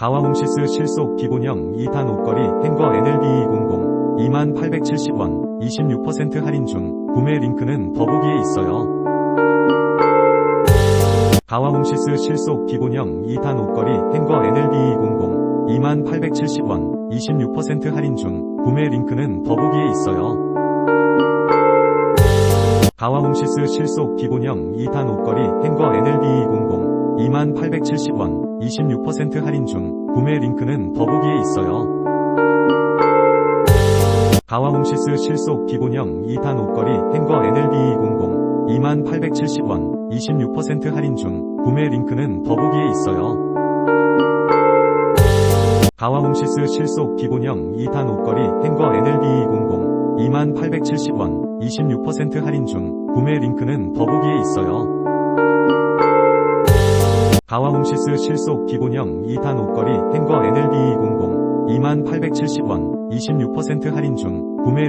가와홈시스 실속 기본형 2단 옷걸이 행거 NLB200 2870원 26% 할인 중 구매 링크는 더보기에 있어요. 가와홈시스 실속 기본형 2단 옷걸이 행거 NLB200 2870원 26% 할인 중 구매 링크는 더보기에 있어요. 가와홈시스 실속 기본형 2단 옷걸이 행거 NLB200 2870원 26% 할인 중 구매 링크는 더보기에 있어요. 가와홈시스 실속 기본형 2단 옷걸이 행거 NLB200 2870원 26% 할인 중 구매 링크는 더보기에 있어요. 가와홈시스 실속 기본형 2단 옷걸이 행거 NLB200 2870원 26% 할인 중 구매 링크는 더보기에 있어요. 가와홈시스 실속 기본형 2단 옷걸이 행거 NLB200 2870원 26% 할인 중